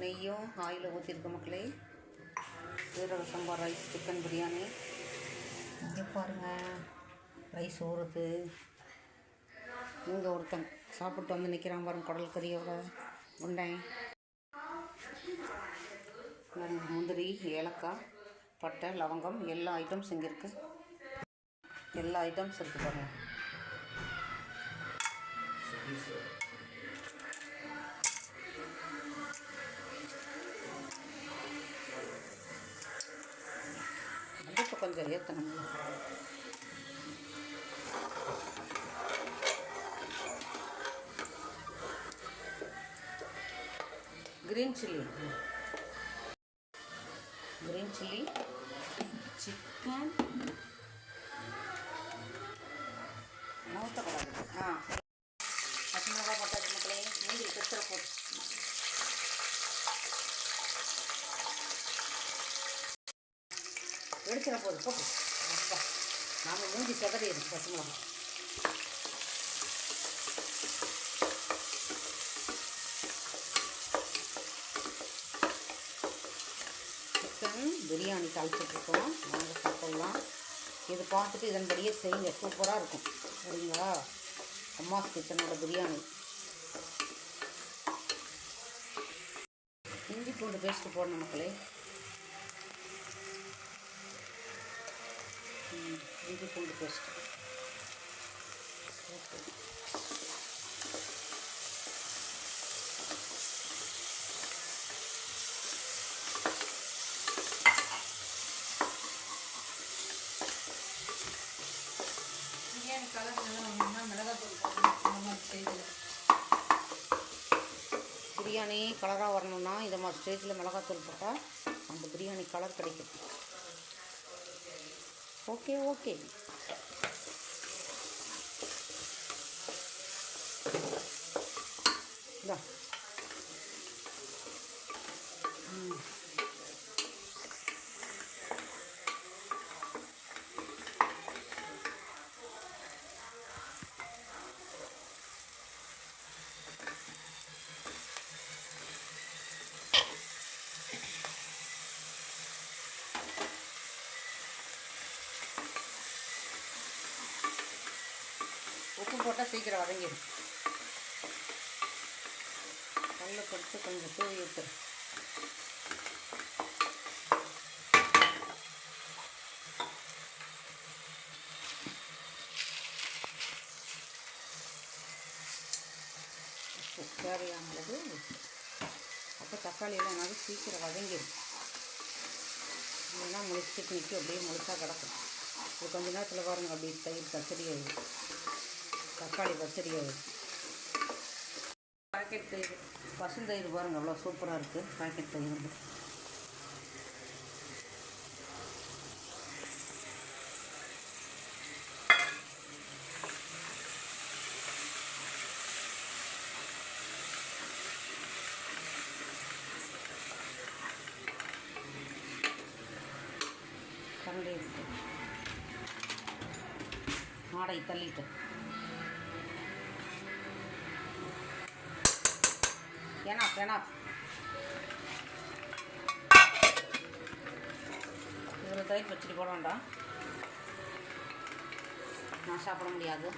நெய்யும் ஆயில் ஊற்றிருக்க மக்களே. சீரக சம்பா ரைஸ் சிக்கன் பிரியாணி. இங்கே பாருங்கள் ரைஸ் ஊறுது. இங்கே ஒருத்தன் சாப்பிட்டு வந்து நிற்கிறான் பாருங்க குடல் கறியோட உண்டேன் முந்திரி ஏலக்காய் பட்டை லவங்கம் எல்லா ஐட்டம்ஸ் இங்கே இருக்குது எல்லா ஐட்டம்ஸ் இருக்குது பாருங்கள் கொஞ்சம் ஏற்றணும் green chilli green chilli chicken ஊற்றக்கூடாது ஆ வெடிச்சிட போகுது போட்டு. அப்பா நாம மூஞ்சி செதறி இருக்கு பச்சை மிளகா சிக்கன் பிரியாணி தாளிச்சிட்ருக்கோம். வாங்க சாப்பிடலாம். இது பார்த்துட்டு இதன்படியே செய்யுங்க. சூப்பராக இருக்கும். சரிங்களா? அம்மாஸ் கிச்சனோட பிரியாணி இஞ்சி பூண்டு பேஸ்ட்டு போடணும் மக்களே. இஞ்சி பூண்டு பேஸ்ட்டு ஓகே பிரியாணி கலர் நல்லா வரணும்னா மிளகாத்தூள் போடணும். மாதிரி ஸ்டேஜில் பிரியாணி கலராக வரணும்னா இந்த மாதிரி ஸ்டேஜில் மிளகாத்தூள் போட்டால் அந்த பிரியாணி கலர் கிடைக்கும். ஓகே ஓகே இந்தா போட்டால் சீக்கிரம் வதங்கிடும். கல்லை கொடுத்து கொஞ்சம் தூவி விட்டுரு தேவையானது அப்போ தக்காளியெல்லாம் நல்லா சீக்கிரம் வதங்கிடும். இல்லைன்னா முழிச்சிட்டு நிற்கும் அப்படியே முழுசாக கிடக்கும். இது கொஞ்ச நேரத்தில் பாருங்கள் அப்படி தயிர் பச்சடி தக்காளி பச்சடி பாக்கெட் தயிர். பசுந்தயிர் பாருங்கள் அவ்வளோ சூப்பராக இருக்குது பாக்கெட் தயிர் வந்து. கரண்டி மாடை தள்ளிட்டு. ஏனா ஏனா இதில் தயிர் பச்சடி போட வேண்டாம். நான் சாப்பிட முடியாது.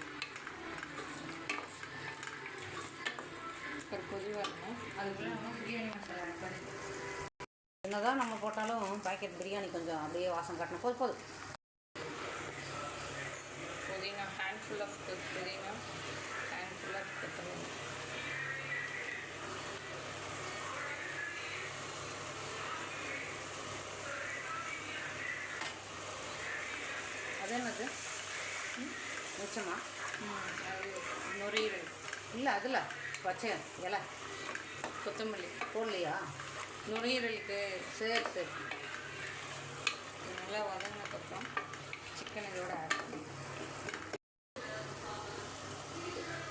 கொதி வரணும் அதுக்குள்ளே நம்ம பிரியாணி மசாலா பண்ணி என்னதான் நம்ம போட்டாலும் பாக்கெட் பிரியாணி கொஞ்சம் அப்படியே வாசம் காட்டணும் போது போதும். புதினா handful of pudina handful of kothamalli அது என்னது மிச்சமா ம், அது நுரையீரல். இல்லை அதில். பச்சை இலை. கொத்தமல்லி. போடலையா? நுரையீரலுக்கு சரி சரி நல்லா வதங்கினதுக்கப்புறம் சிக்கன் இதோட ஆட் பண்ணி.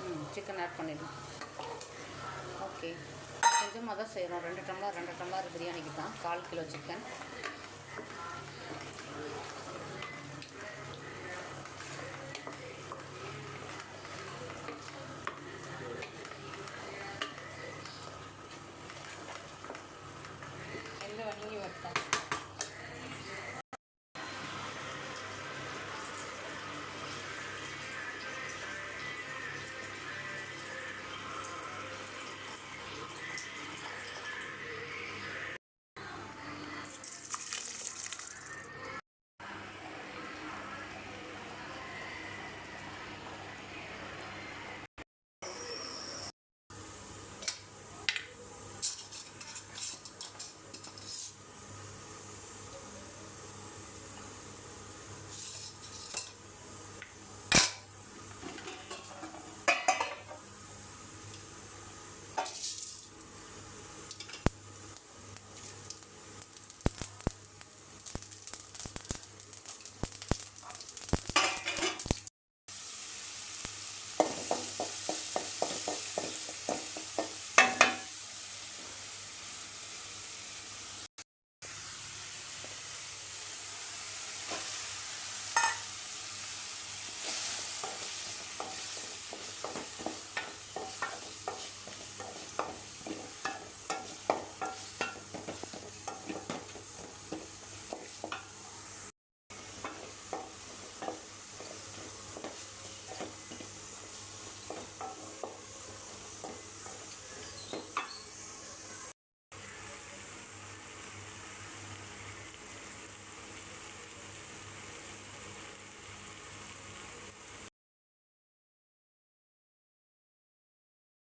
ம் சிக்கன் ஆட் பண்ணிடலாம். ஓகே. கொஞ்சமாக தான் செய்கிறோம் ரெண்டு டம்ளர் ரெண்டு டம்ளர் பிரியாணிக்கு தான். கால் கிலோ சிக்கன்